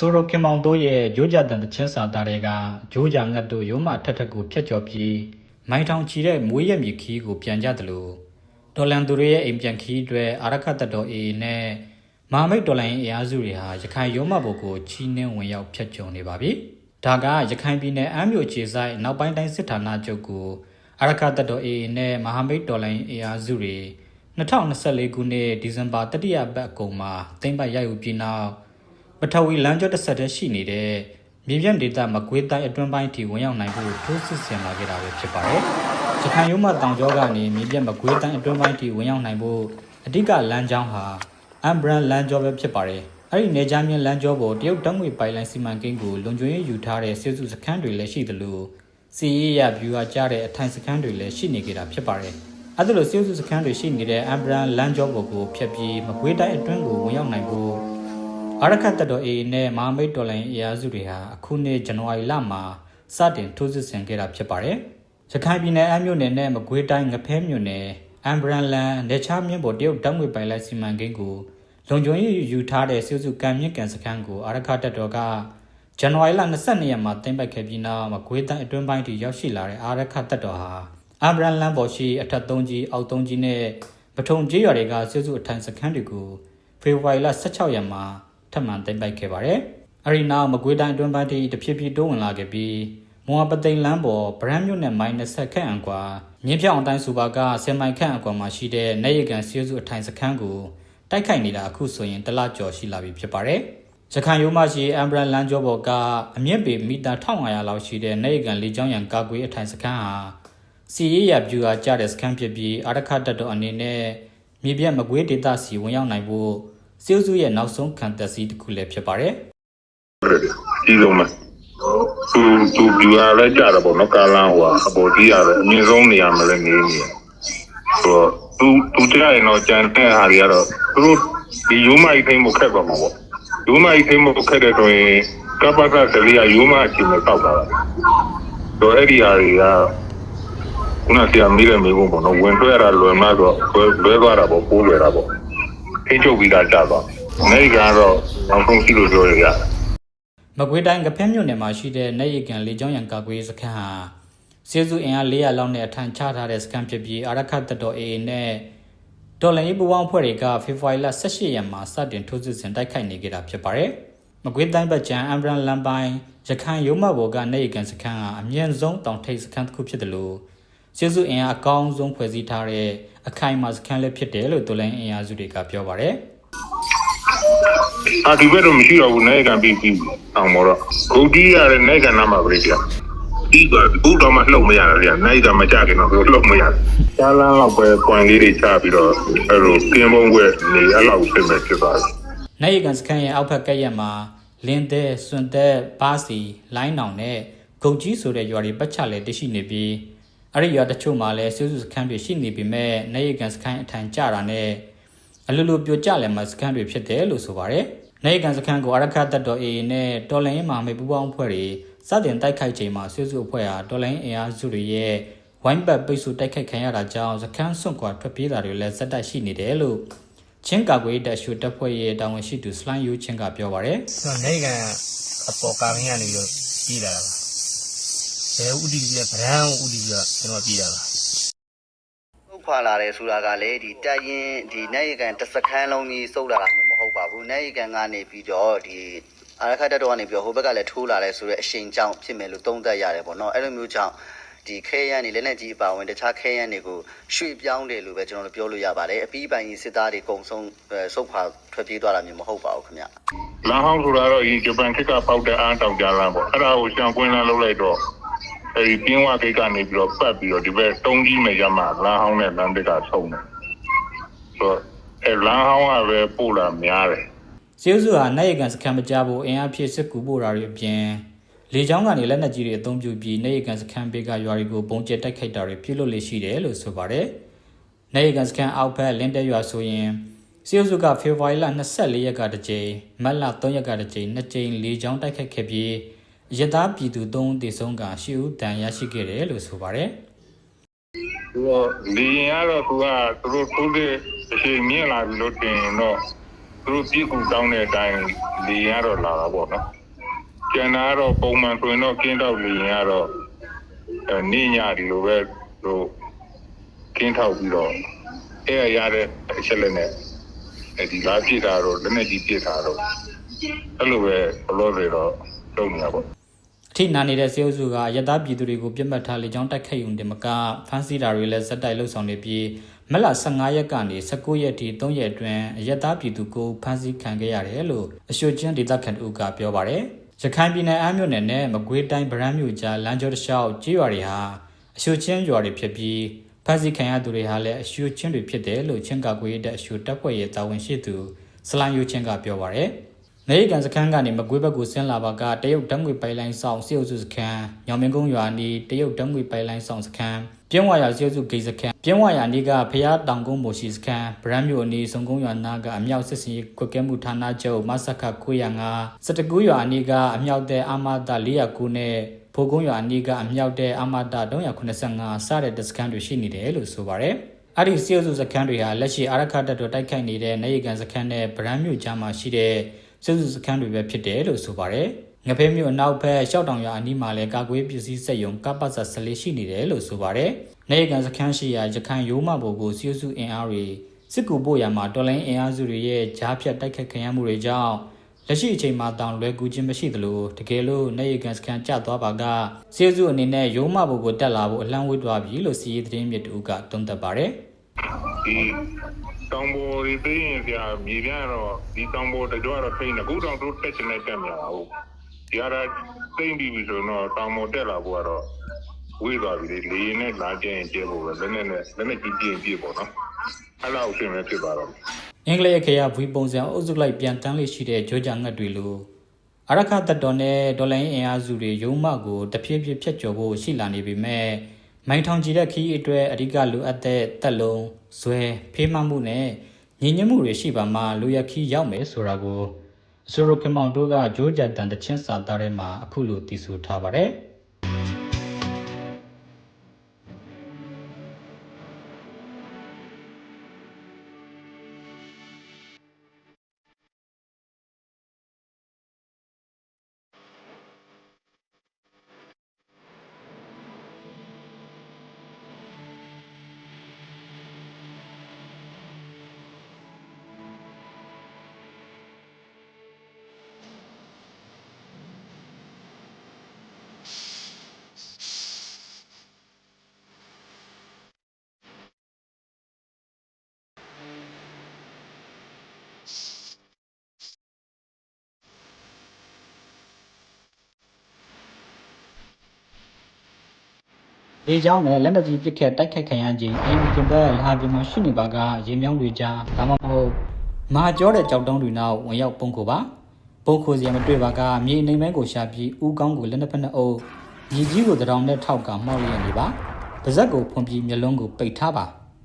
ဆိုရိုကင်မောင်တို့ရဲ့ဂျိုးကြတန်တချင်းစာသားတွေကဂျိုးကြငတ်တို့ရုံးမထက်ထက်ကိုဖျက်ကျော်ပြီးမိုင်းထောင်ချီတဲ့မွေးရမြေခီးကိုပြန်ကြတယ်လို့ဒေါ်လန်သူတွေရဲ့အိမ်ပြန်ခီးတွေအာရခတ်တတော်အေနဲ့မဟာမိတ်ဒေါ်လန်ရဲ့အင်အားစုတွေဟာရခိုင်ရုံးမဘုတ်ကိုချီးနှင်းဝင်ရောက်ဖျက်ကျော်နေပါပြီ။ဒါကရခိုင်ပြည်နယ်အမ်းမြို့ခြေဆိုင်နောက်ပိုင်းတိုင်းစစ်ဌာနချုပ်ကိုအာရခတ်တတော်အေနဲ့မဟာမိတ်ဒေါ်လန်ရဲ့အင်အားစုတွေ2024ခုနှစ်ဒီဇင်ဘာတတိယပတ်အကုန်မှာသိမ့်ပတ်ရယူပြီးနောက် ပထဝီလမ်းကျောတစ်ဆက်တည်းရှိနေတဲ့မြေပြန့်ဒေသမကွေးတိုင်းအတွင်းပိုင်းထိဝင်ရောက်နိုင်ဖို့ထိုးစစ်ဆင်လာခဲ့တာပဲဖြစ်ပါတယ်။ရခိုင်ရုံးမတောင်ကျောကနေမြေပြန့်မကွေးတိုင်းအတွင်းပိုင်းထိဝင်ရောက်နိုင်ဖို့အဓိကလမ်းကြောင်းဟာအမ်ဘရန်လမ်းကျောပဲဖြစ်ပါတယ်။အဲ့ဒီနေကြမြင့်လမ်းကျောပေါ်တရုတ်တံငွေပိုင်လိုင်းစီမံကိန်းကိုလုံခြုံရေးယူထားတဲ့စစ်စုစခန်းတွေလည်းရှိသလိုစီရေးရဗျူဟာကြားတဲ့အထိုင်စခန်းတွေလည်းရှိနေကြတာဖြစ်ပါတယ်။အဲ့ဒါလိုစစ်စုစခန်းတွေရှိနေတဲ့အမ်ဘရန်လမ်းကျောပေါ်ကိုဖျက်ပြီးမကွေးတိုင်းအတွင်းကိုဝင်ရောက်နိုင်ဖို့ အာရခတ်တပ်တော် AA နဲ့မဟာမိတ်တော်လိုင်းအရာစုတွေဟာအခုနှစ်ဇန်နဝါရီလမှာစတင်ထိုးစစ်ဆင်ခဲ့တာဖြစ်ပါတယ်။ရခိုင်ပြည်နယ်အမ်းမြို့နယ်နဲ့မကွေးတိုင်းငဖဲမြို့နယ်အမ်ဘရန်လန်နေချာမြင့်ပေါ်တရုတ်တောင်ငွေပိုင်လိုက်စီမံကိန်းကိုလုံခြုံရေးယူထားတဲ့စစ်စုကံမြင့်ကန်စခန်းကိုအာရခတ်တပ်တော်ကဇန်နဝါရီလ22ရက်မှာတင်ပိုက်ခဲ့ပြီးနောက်မကွေးတိုင်းအတွင်းပိုင်းထိရောက်ရှိလာတဲ့အာရခတ်တပ်တော်ဟာအမ်ဘရန်လန်ပေါ်ရှိအထက်3ကြီးအောက်3ကြီးနဲ့ပထုံကျေးရွာတွေကစစ်စုအထိုင်စခန်းတွေကိုဖေဖော်ဝါရီလ16ရက်မှာ ထပ်မံသိမ်းပိုက်ခဲ့ပါတယ်။အဲဒီနောက်မကွေးတိုင်းအတွင်းပိုင်းထိတဖြည်းဖြည်းတိုးဝင်လာခဲ့ပြီးမွန်ပသိမ်လမ်းပေါ်ဗရန်မြို့နယ်မိုင်း20ခန့်အကွာမြင်းပြောင်တိုင်းစူပါက10မိုင်ခန့်အကွာမှာရှိတဲ့နေရကန်စီးစုအထိုင်စခန်းကိုတိုက်ခိုက်နေတာအခုဆိုရင်တလကျော်ရှိလာပြီဖြစ်ပါတယ်။ရခိုင်ရိုးမရှိအမ်ဘရန်လမ်းကျောပေါ်ကအမြင့်ပေမီတာ1500လောက်ရှိတဲ့နေရကန်လေကြောင်းရန်ကာကွယ်အထိုင်စခန်းဟာစီရေးရဗျူဟာကျတဲ့စခန်းဖြစ်ပြီးအာရခတ်တပ်တော်အနေနဲ့မြေပြတ်မကွေးဒေသစီဝင်ရောက်နိုင်ဖို့ စီးစုရဲ့နောက်ဆုံးခံတပ်စီတစ်ခုလည်းဖြစ်ပါတယ်ဒီလိုမှသူသူပြရလဲကြတာပေါ့နော်ကာလန်ဟိုအပေါ်ကြီးရတယ်အမြင့်ဆုံးနေရာမှာလည်းနေနေဆိုတော့သူသူတရားရင်တော့ကြံတဲ့ဟာတွေကတော့သူတို့ဒီယူမိုက်သိမ်းမှုခက်ပါမှာပေါ့ယူမိုက်သိမ်းမှုခက်တဲ့ဆိုရင်ကပ္ပကစလီယာယူမအချင်းနဲ့တောက်တာဆိုအဲ့ဒီဟာတွေကခုနကဆရာမိတဲ့မိဘပေါ့နော်ဝင်ထွက်ရတာလွယ်မှတော့လွဲသွားတာပေါ့ပိုးလွယ်တာပေါ့ ထိချုပ်ပြီးသားကြတော့နေကတော့နောက်ဆုံးရှိလို့ပြောရရတယ်။မကွေးတိုင်းကဖဲမြို့နယ်မှာရှိတဲ့နေရကန်လေကြောင်းရန်ကာကွယ်ရေးစခန်းဟာစီးစုအင်အား400လောက်နဲ့အထံချထားတဲ့စခန်းဖြစ်ပြီးအာရခတ်တပ်တော် AA နဲ့ဒေါ်လာရေးပူပေါင်းဖွဲ့တွေကဖေဖော်ဝါရီလ18ရက်မှာစတင်ထိုးစစ်ဆင်တိုက်ခိုက်နေကြတာဖြစ်ပါတယ်။မကွေးတိုင်းဘက်ကျန်အမ်ဘရန်လန်ပိုင်းရခိုင်ရုံးမဘော်ကနေရကန်စခန်းဟာအမြင့်ဆုံးတောင်ထိပ်စခန်းတစ်ခုဖြစ်တယ်လို့ စီးစုအင်အားအကောင်းဆုံးဖွဲ့စည်းထားတဲ့အခိုင်အမာစခန်းလည်းဖြစ်တယ်လို့ဒေါ်လာအင်အားစုတွေကပြောပါတယ်။အာဒီဘက်တော့မရှိတော့ဘူးနိုင်ကံပြီးပြီးအောင်မောတော့ဂုတ်တီးရတဲ့နိုင်ကံနာမှာပြိကြဒီကဘူးတော့မှလှုပ်မရဘူးဗျနိုင်ကံမကြခင်တော့လှုပ်မရချာလန်းတော့ပဲပွန်လေးတွေချပြီးတော့အဲ့လိုကင်းမုံွက်နေအဲ့လောက်ဖြစ်မဲ့ဖြစ်သွားတယ်နိုင်ရကန်စခန်းရဲ့အောက်ဘက်ကရက်မှာလင်းတဲ့စွန်တဲ့ဘားစီလိုင်းနောင်နဲ့ဂုတ်ကြီးဆိုတဲ့ရွာတွေပတ်ချလဲတရှိနေပြီး အဲ့ဒီရွာတချို့မှာလည်းစုစုစခန်းတွေရှိနေပေမဲ့နိုင်ရကန်စခန်းအထံကျတာနဲ့အလိုလိုပြိုကျလဲမှာစခန်းတွေဖြစ်တယ်လို့ဆိုပါတယ်နိုင်ရကန်စခန်းကိုအရခတ်တပ်တော် AA နဲ့တော်လိုင်းမာမေပူပေါင်းအဖွဲ့တွေစတင်တိုက်ခိုက်ချိန်မှာစုစုအဖွဲ့ဟာတော်လိုင်းအင်အားစုတွေရဲ့ဝိုင်းပတ်ပိတ်ဆို့တိုက်ခိုက်ခံရတာကြောင့်စခန်းစွန့်ခွာထွက်ပြေးတာတွေလည်းဇက်တိုက်ရှိနေတယ်လို့ချင်းကာကွယ်တပ်ရှုတပ်ဖွဲ့ရဲ့တာဝန်ရှိသူစလိုင်းယူချင်းကပြောပါရယ်ဆိုတော့နေကန်အပေါ်ကာမင်းကနေပြီးတော့ပြည်လာတာပါ ဘယ်ဥတီပြီးဗရန်ဥတီပြီးတော့ကျွန်တော်ပြည်တာပါစုတ်ခွာလာတယ်ဆိုတာကလေဒီတက်ရင်ဒီနေရကန်တစ်စခန်းလုံးကြီးစုတ်လာတာမျိုးမဟုတ်ပါဘူးနေရကန်ကနေပြီးတော့ဒီအာရခတ်တက်တော်ကနေပြီးတော့ဟိုဘက်ကလည်းထိုးလာတယ်ဆိုတော့အရှိန်ကြောင့်ဖြစ်မယ်လို့သုံးသပ်ရတယ်ပေါ့နော်အဲ့လိုမျိုးကြောင့်ဒီခဲရန်နေလက်နဲ့ကြီးအပါဝင်တခြားခဲရန်တွေကိုရွှေ့ပြောင်းတယ်လို့ပဲကျွန်တော်တို့ပြောလို့ရပါတယ်အပြီးပိုင်ကြီးစစ်သားတွေအကုန်ဆုံးစုတ်ခွာထွက်ပြေးသွားတာမျိုးမဟုတ်ပါဘူးခင်ဗျလမ်းဟောင်းဆိုတာတော့ဒီဂျပန်ခေတ်ကပေါက်တဲ့အားတောင်ကြလမ်းပေါ့အဲ့ဒါကိုရှောင်ကွင်းလမ်းလုပ်လိုက်တော့ အဲဒီပြင်းဝကိတ်ကနေပြီးတော့ပတ်ပြီးတော့ဒီဘက်တုံးကြီးမယ်ရမှာလမ်းဟောင်းနဲ့လမ်းတစ်ကဆုံးတယ်ဆိုတော့အဲလမ်းဟောင်းကပဲပို့လာများတယ်စီးစုဟာနိုင်ရကန်စခန်းမကြဖို့အင်အားဖြည့်စစ်ကူပို့တာတွေအပြင်လေကြောင်းကနေလက်နက်ကြီးတွေအသုံးပြုပြီးနိုင်ရကန်စခန်းဘေးကရွာတွေကိုပုံကျဲတိုက်ခိုက်တာတွေပြုလုပ်လေရှိတယ်လို့ဆိုပါတယ်။နိုင်ရကန်စခန်းအောက်ဘက်လင်းတဲရွာဆိုရင်စီးစုကဖေဖော်ဝါရီလ24ရက်ကတစ်ကြိမ်မတ်လ3ရက်ကတစ်ကြိမ်နှစ်ကြိမ်လေကြောင်းတိုက်ခိုက်ခဲ့ပြီး ရသားပြည်သူ3ဦးသေဆုံးက10ဦးတန်ရရှိခဲ့တယ်လို့ဆိုပါတယ်။သူကလေရင်ကတော့သူကသူတို့ထိုးတဲ့အချိန်မြင့်လာပြီလို့တင်ရင်တော့သူသူတို့ပြည်ကူတောင်းတဲ့အတိုင်းလေရင်ကတော့လာတာပေါ့နော်ကျန်တာကတော့ပုံမှန်တွင်တော့ကင်းတော့လေရင်ကတော့အဲနေညဒီလိုပဲသူကင်းထောက်ပြီးတော့အဲရရတဲ့အချက်လက်နဲ့အဲဒီလာပြစ်တာတော့လက်နဲ့ကြီးပြစ်တာတော့အဲ့လိုပဲဘလို့တွေတော့လုပ်နေတာပေါ့အ ထိနာနေတဲ့စေအုပ်စုကအယက်သားပြည်သူတွေကိုပြစ်မှတ်ထားလေကြောင်းတိုက်ခိုက်ုံတင်မကဖမ်းဆီးတာတွေလည်းဇက်တိုက်လှုပ်ဆောင်နေပြီးမက်လ15ရက်ကနေ19ရက်ထိ3ရက်အတွင်းအယက်သားပြည်သူကိုဖမ်းဆီးခံခဲ့ရတယ်လို့အရှိုချင်းဒေသခံတို့ကပြောပါတယ်ရခိုင်ပြည်နယ်အမ်းမြို့နယ်နဲ့မကွေးတိုင်းဗရမ်းမြို့ကြားလမ်းကျောတစ်လျှောက်ကြေးရွာတွေဟာအရှိုချင်းရွာတွေဖြစ်ပြီးဖမ်းဆီးခံရသူတွေဟာလည်းအရှိုချင်းတွေဖြစ်တယ်လို့ချင်းကာကွယ်ရေးတပ်အရှိုတပ်ဖွဲ့ရဲ့တာဝန်ရှိသူစလိုင်းယူချင်းကပြောပါတယ် နေကန်စခန်းကနေမကွေးဘက်ကိုဆင်းလာပါကတရုတ်ဓာတ်ငွေပိုင်လိုင်းဆောင်စေအုပ်စုစခန်းညောင်မင်းကုန်းရွာနီးတရုတ်ဓာတ်ငွေပိုင်လိုင်းဆောင်စခန်းပြင်းဝါရစေအုပ်စုဂိတ်စခန်းပြင်းဝါရနီးကဖျားတောင်ကုန်းမိုရှိစခန်းဗရမ်းမြို့အနီးစုံကုန်းရွာနားကအမြောက်စစ်စင်ရေးကွက်ကဲမှုဌာနချုပ်မဆခ905စတကူးရွာအနီးကအမြောက်တဲ့အမတာ409နဲ့ဖိုးကုန်းရွာအနီးကအမြောက်တဲ့အမတာ385စတဲ့တပ်စခန်းတွေရှိနေတယ်လို့ဆိုပါတယ်အဲ့ဒီစီယုစုစခန်းတွေဟာလက်ရှိအာရခတပ်တော်တိုက်ခိုက်နေတဲ့နေကန်စခန်းနဲ့ဗရမ်းမြို့ကြားမှာရှိတဲ့ စုစုစခန်းတွေပဲဖြစ်တယ်လို့ဆိုပါတယ်ငဖဲမြို့အနောက်ဘက်ရှောက်တောင်ရွာအနီးမှာလည်းကာကွယ်ပစ္စည်းစက်ယုံကပ္ပစာ14ရှိနေတယ်လို့ဆိုပါတယ်။နေကန်စခန်းရှိရာရခိုင်ရိုးမဘိုကိုစီယုစုအင်အားတွေစစ်ကူပို့ရမှာတော်လိုင်းအင်အားစုတွေရဲ့ကြားဖြတ်တိုက်ခတ်ခံရမှုတွေကြောင့်လက်ရှိအချိန်မှာတောင်လွယ်ကူခြင်းမရှိသလိုတကယ်လို့နေကန်စခန်းကျသွားပါကစီယုစုအနေနဲ့ရိုးမဘိုကိုတက်လာဖို့အလံဝေးသွားပြီလို့စီရေးသတင်းမြစ်တူကတုံ့တက်ပါတယ်။ဒီ တောင်ပေါ်တွေသိရင်ဆရာမြေပြန့်တော့ဒီတောင်ပေါ်တကြွတော့ထိနေအခုတောင်တို့တက်ချင်တဲ့တက်မြောက်ဟုတ်ဒီအရာသိမ့်ပြီးပြီဆိုတော့တောင်ပေါ်တက်လာဖို့ကတော့ဝေးသွားပြီလေလေရင်နဲ့လာကျရင်ကျဲဖို့ပဲလက်နဲ့နဲ့လက်နဲ့ကြီးကြီးပြည့်ပေါ့နော်အဲ့လောက်အဆင်ပဲဖြစ်ပါတော့အင်္ဂလိပ်ခရဝီပုံစံအုပ်စုလိုက်ပြန်တန်းလေးရှိတဲ့ဂျိုးကြငတ်တွေလိုအရခတ်တော်နဲ့ဒေါ်လာရင်းအင်အားစုတွေရုံးမကိုတဖြည်းဖြည်းဖြတ်ကျော်ဖို့ရှိလာနေပြီမဲ့ မိုင်းထောင်ကြီးတဲ့ခီးအတွက်အဓိကလိုအပ်တဲ့တက်လုံးဇွဲဖေးမှမှုနဲ့ညီညွတ်မှုတွေရှိပါမှလူရခီးရောက်မယ်ဆိုတာကိုအစိုးရကမောင်တို့ကဂျိုးကြတန်တချင်းစာသားထဲမှာအခုလိုတည်ဆူထားပါတယ် လေကြောင်းနဲ့လက်နက်ကြီးပစ်ခတ်တိုက်ခိုက်ခံရခြင်းအင်ဂျင်ဘက်လာပြင်မှာရှိနေပါကရေမြောင်းတွေကြားဒါမှမဟုတ်မာကျောတဲ့ကြောက်တုံးတွေနောက်ဝင်ရောက်ပုံကိုပါပုံခိုစီရမတွေ့ပါကမြေနေမဲကိုရှာပြီးဥကောင်းကိုလက်နှစ်ဖက်နှစ်အုပ်မြေကြီးကိုတရောင်နဲ့ထောက်ကမှောက်ရနေပါပါဇက်ကိုဖွန်ပြီးမျက်လုံးကိုပိတ်ထားပါ